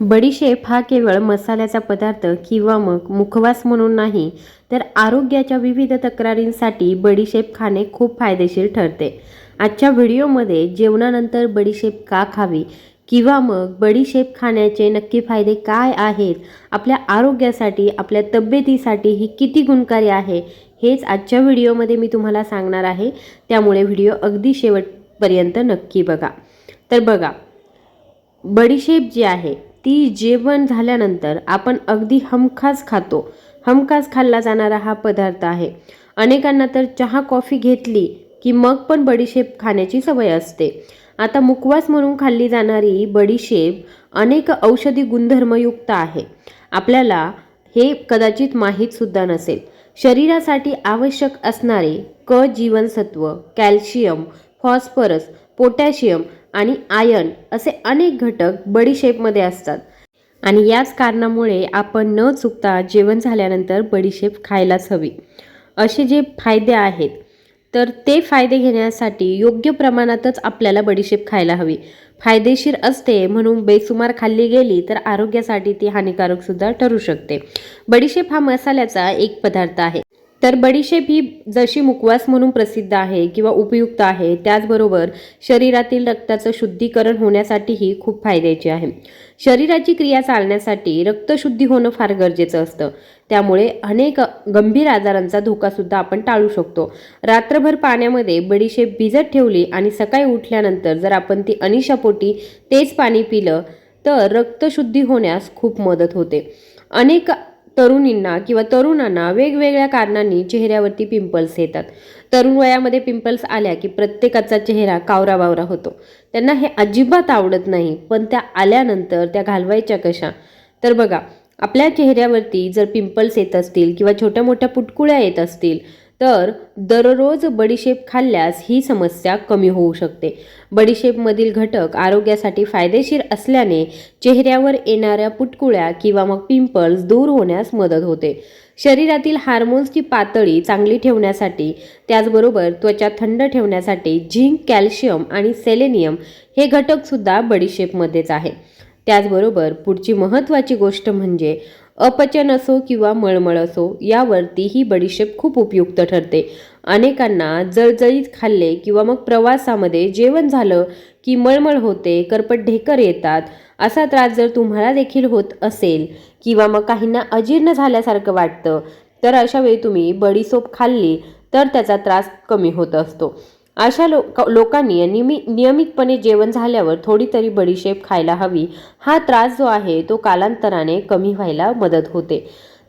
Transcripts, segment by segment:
बडीशेप हा केवळ मसाल्याचा पदार्थ किंवा मग मुखवास म्हणून नाही तर आरोग्याच्या विविध तक्रारींसाठी बडीशेप खाणे खूप फायदेशीर ठरते. आजच्या व्हिडिओमध्ये जेवणानंतर बडीशेप का खावी किंवा मग बडीशेप खाण्याचे नक्की फायदे काय आहेत आपल्या आरोग्यासाठी आपल्या तब्येतीसाठी ही किती गुणकारी आहे हेच आजच्या व्हिडिओमध्ये मी तुम्हाला सांगणार आहे. त्यामुळे व्हिडिओ अगदी शेवटपर्यंत नक्की बघा. तर बघा बडीशेप जी आहे ती जेवण झाल्यानंतर आपण अगदी हमखास खातो. हमखास खाल्ला जाणारा हा पदार्थ आहे. अनेकांना तर चहा कॉफी घेतली की मग पण बडीशेप खाण्याची सवय असते. आता मुखवास म्हणून खाल्ली जाणारी बडीशेप अनेक औषधी गुणधर्मयुक्त आहे. आपल्याला हे कदाचित माहीतसुद्धा नसेल. शरीरासाठी आवश्यक असणारे क जीवनसत्व कॅल्शियम फॉस्फरस पोटॅशियम आणि आयर्न असे अनेक घटक बडीशेपमध्ये असतात. आणि याच कारणामुळे आपण न चुकता जेवण झाल्यानंतर बडीशेप खायलाच हवी. असे जे फायदे आहेत तर ते फायदे घेण्यासाठी योग्य प्रमाणातच आपल्याला बडीशेप खायला हवी. फायदेशीर असते म्हणून बेसुमार खाल्ली गेली तर आरोग्यासाठी ती हानिकारक सुद्धा ठरू शकते. बडीशेप हा मसाल्याचा एक पदार्थ आहे. तर बडीशेप ही जशी मुखवास म्हणून प्रसिद्ध आहे किंवा उपयुक्त आहे त्याचबरोबर शरीरातील रक्ताचं शुद्धीकरण होण्यासाठीही खूप फायद्याची आहे. शरीराची क्रिया चालण्यासाठी रक्तशुद्धी होणं फार गरजेचं असतं. त्यामुळे अनेक गंभीर आजारांचा धोकासुद्धा आपण टाळू शकतो. रात्रभर पाण्यामध्ये बडीशेप भिजत ठेवली आणि सकाळी उठल्यानंतर जर आपण ती अनिशापोटी तेच पाणी पिलं तर रक्तशुद्धी होण्यास खूप मदत होते. अनेक तरुणींना किंवा तरुणांना वेगवेगळ्या कारणांनी चेहऱ्यावरती पिंपल्स येतात. तरुण वयामध्ये पिंपल्स आल्या की प्रत्येकाचा चेहरा कावरा बावरा होतो. त्यांना हे अजिबात आवडत नाही पण त्या आल्यानंतर त्या घालवायच्या कशा? तर बघा आपल्या चेहऱ्यावरती जर पिंपल्स येत असतील किंवा छोट्या मोठ्या पुटकुळ्या येत असतील तर दररोज बडीशेप खाल्ल्यास ही समस्या कमी होऊ शकते. बडीशेपमधील घटक आरोग्यासाठी फायदेशीर असल्याने चेहऱ्यावर येणाऱ्या पुटकुळ्या किंवा मग पिंपल्स दूर होण्यास मदत होते. शरीरातील हार्मोन्सची पातळी चांगली ठेवण्यासाठी त्याचबरोबर त्वचा थंड ठेवण्यासाठी झिंक कॅल्शियम आणि सेलेनियम हे घटकसुद्धा बडीशेपमध्येच आहे त्याचबरोबर पुढची महत्त्वाची गोष्ट म्हणजे अपचन असो किंवा मळमळ असो यावरती ही बडीशेप खूप उपयुक्त ठरते. अनेकांना जळजळीत खाल्ले किंवा मग प्रवासामध्ये जेवण झालं की मळमळ होते करपट ढेकर येतात असा त्रास जर तुम्हाला देखील होत असेल किंवा मग काहींना अजीर्ण झाल्यासारखं वाटतं तर अशा वेळी तुम्ही बडीसोप खाल्ली तर त्याचा त्रास कमी होत असतो. अशा लोक लोकांनी नियमित नियमितपणे जेवण झाल्यावर थोडी तरी बडीशेप खायला हवी. हा त्रास जो आहे तो कालांतराने कमी व्हायला मदत होते.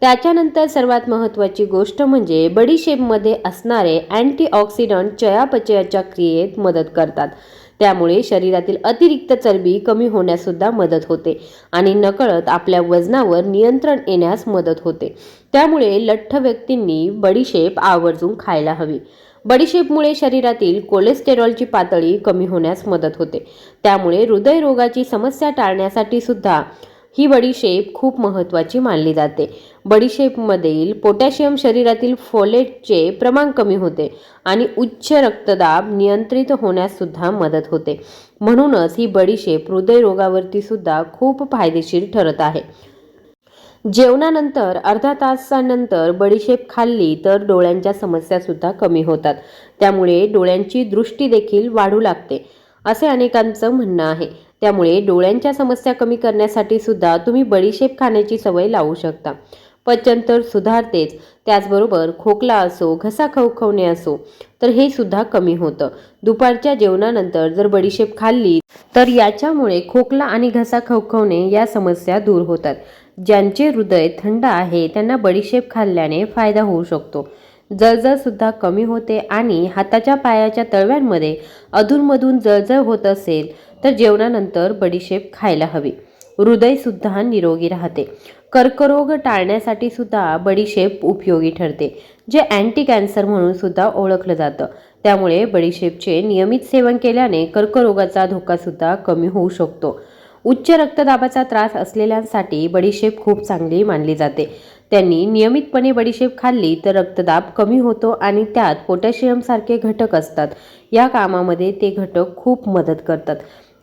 त्याच्यानंतर सर्वात महत्त्वाची गोष्ट म्हणजे बडीशेपमध्ये असणारे अँटीऑक्सिडंट चयापचयाच्या क्रियेत मदत करतात. त्यामुळे शरीरातील अतिरिक्त चरबी कमी होण्यासुद्धा मदत होते आणि नकळत आपल्या वजनावर नियंत्रण येण्यास मदत होते. त्यामुळे लठ्ठ व्यक्तींनी बडीशेप आवर्जून खायला हवी. बडीशेपमुळे शरीरातील कोलेस्टेरॉलची पातळी कमी होण्यास मदत होते. त्यामुळे हृदयरोगाची समस्या टाळण्यासाठी सुद्धा ही बडीशेप खूप महत्त्वाची मानली जाते. बडीशेपमधील पोटॅशियम शरीरातील फोलेटचे प्रमाण कमी होते आणि उच्च रक्तदाब नियंत्रित होण्यास सुद्धा मदत होते. म्हणूनच ही बडीशेप हृदयरोगावरती सुद्धा खूप फायदेशीर ठरत आहे. जेवणानंतर अर्धा तासानंतर बडीशेप खाल्ली तर डोळ्यांच्या समस्या सुद्धा कमी होतात. त्यामुळे डोळ्यांची दृष्टी देखील वाढू लागते असे अनेकांचं म्हणणं आहे. त्यामुळे डोळ्यांच्या समस्या कमी करण्यासाठी सुद्धा तुम्ही बडीशेप खाण्याची सवय लावू शकता. पचन तर सुधारतेच त्याचबरोबर खोकला असो घसा खवखवणे असो तर हे सुद्धा कमी होतं. दुपारच्या जेवणानंतर जर बडीशेप खाल्ली तर याच्यामुळे खोकला आणि घसा खवखवणे या समस्या दूर होतात. ज्यांचे हृदय थंड आहे त्यांना बडीशेप खाल्ल्याने फायदा होऊ शकतो. जळजळ सुद्धा कमी होते आणि हाताच्या पायाच्या तळव्यांमध्ये अधूनमधून जळजळ होत असेल तर जेवणानंतर बडीशेप खायला हवी. हृदय सुद्धा निरोगी राहते. कर्करोग टाळण्यासाठी सुद्धा बडीशेप उपयोगी ठरते जे अँटी कॅन्सर म्हणून सुद्धा ओळखलं जातं. त्यामुळे बडीशेपचे नियमित सेवन केल्याने कर्करोगाचा धोका सुद्धा कमी होऊ शकतो. उच्च रक्तदाबाचा त्रास असलेल्यांसाठी बडीशेप खूप चांगली मानली जाते. त्यांनी नियमितपणे बडीशेप खाल्ली तर रक्तदाब कमी होतो आणि त्यात पोटॅशियमसारखे घटक असतात. या कामामध्ये ते घटक खूप मदत करतात.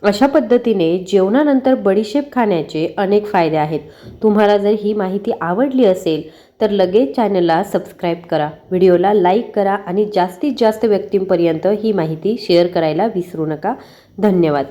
अशा पद्धतीने जेवणानंतर बडीशेप खाण्याचे अनेक फायदे आहेत. तुम्हाला जर ही माहिती आवडली असेल तर लगेच चॅनलला सबस्क्राईब करा. व्हिडिओला लाईक करा आणि जास्तीत जास्त व्यक्तींपर्यंत ही माहिती शेअर करायला विसरू नका. धन्यवाद.